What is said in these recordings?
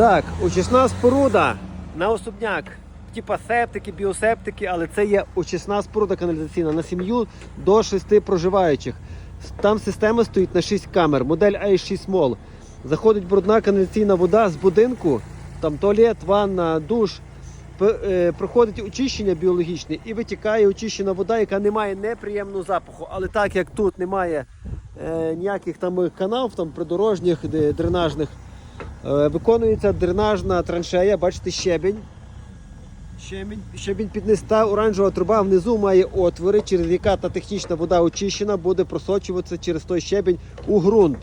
Так, очисна споруда на особняк. Типа септики, біосептики, але це є очисна споруда каналізаційна на сім'ю до 6 проживаючих. Там система стоїть на 6 камер, модель i6 Mall. Заходить брудна каналізаційна вода з будинку, там туалет, ванна, душ. Е, Проходить очищення біологічне і витікає очищена вода, яка не має неприємного запаху. Але так як тут немає е, ніяких там канав, там придорожніх, дренажних, Виконується дренажна траншея, бачите, щебінь. Щебінь, щебінь під низ та оранжева труба внизу має отвори, через яка та технічна вода очищена, буде просочуватися через той щебінь у ґрунт.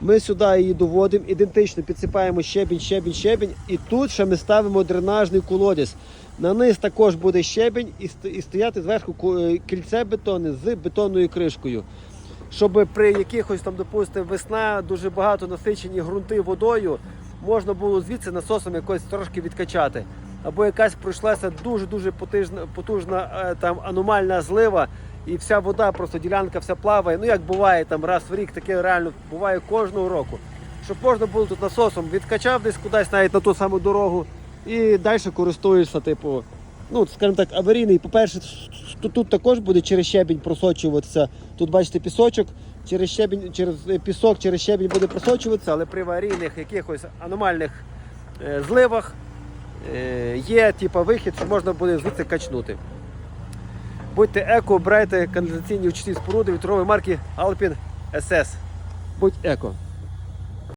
Ми сюди її доводимо, ідентично підсипаємо щебінь, щебінь, щебінь, і тут ще ми ставимо дренажний колодязь. На низ також буде щебінь і, стояти зверху е, кільце бетонне з бетонною кришкою щоб при якихось там, допустимо, весна дуже багато насичені ґрунти водою, можна було звідси насосом якось трошки відкачати. Або якась пройшлася дуже-дуже потужна, потужна е, там аномальна злива, і вся вода, просто ділянка вся плаває. Ну як буває там раз в рік, таке реально буває кожного року. Щоб можна було тут насосом відкачав десь кудись, навіть на ту саму дорогу, і далі користуєшся, типу, ну, скажімо так, аварійний. По-перше, тут, тут також буде через щебінь просочуватися. Тут бачите пісочок, через щебінь, через е, пісок, через щебінь буде просочуватися, але при аварійних якихось аномальних е, зливах е, є типу, вихід, що можна буде звідси качнути. Будьте еко, обирайте каналізаційні очисні споруди від торгової марки Alpin SS. Будь еко.